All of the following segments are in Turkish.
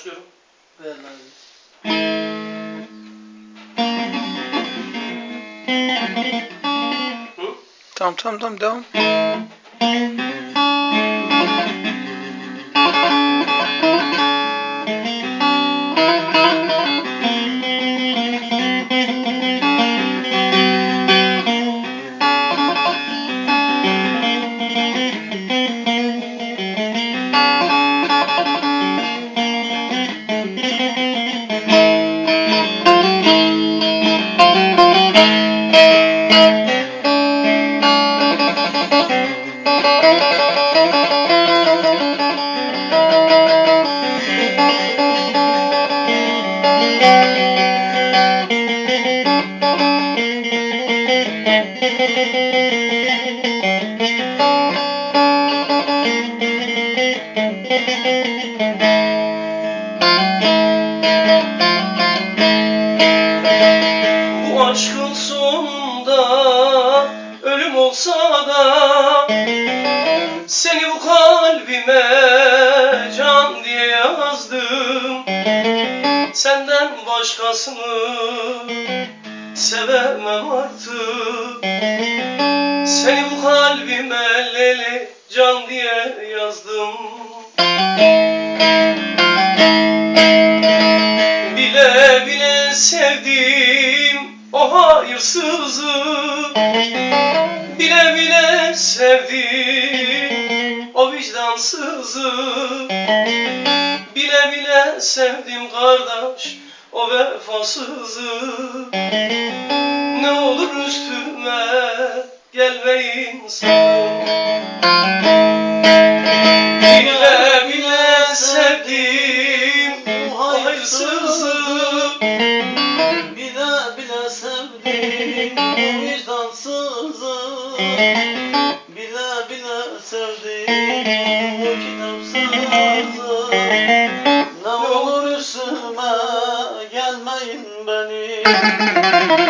başlıyorum. Hay Allah'ım. Tamam tamam tamam devam. Aşkın sonunda ölüm olsa da Seni bu kalbime can diye yazdım. Senden başkasını sevemem artık. Seni bu kalbime lele can diye yazdım. Bile bile sevdim o hayırsızı Bile bile sevdim. O vicdansızı Bile bile sevdim kardeş o vefasızı Ne olur üstüme gelmeyin sakın. Bile bile sevdim. O hayırsızı sevdim bu vicdansızı Bile bile sevdim bu kitapsızı Ne olur üstüme gelmeyin benim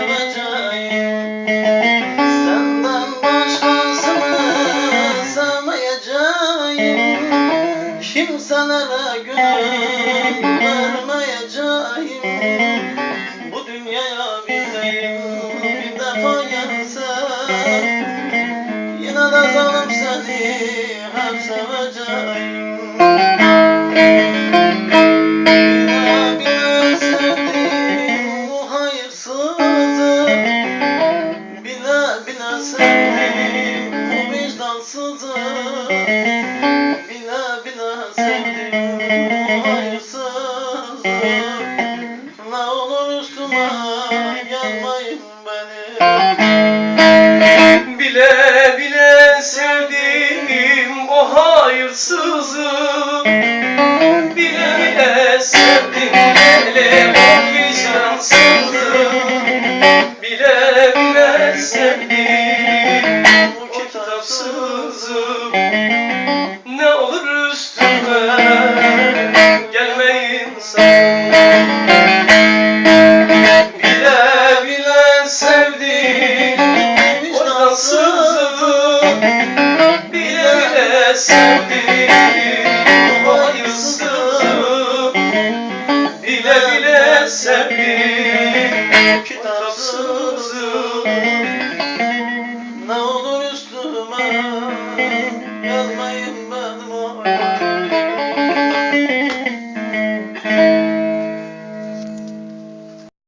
Vermeyeceğim Bu dünyaya bir değil bir defa gelsem Yine de zalim seni hep seveceğim sevdim o hayırsızı Bile bile sevdim hele o vicdansızı Bile bile sevdim o kitapsızı Ne olur üstüme gelmeyin sakın. Bile bile sevdim vicdansızı seni bu hayırsızlığı Bile bile sevdim kitapsızlığı Ne olur üstüme gelmeyin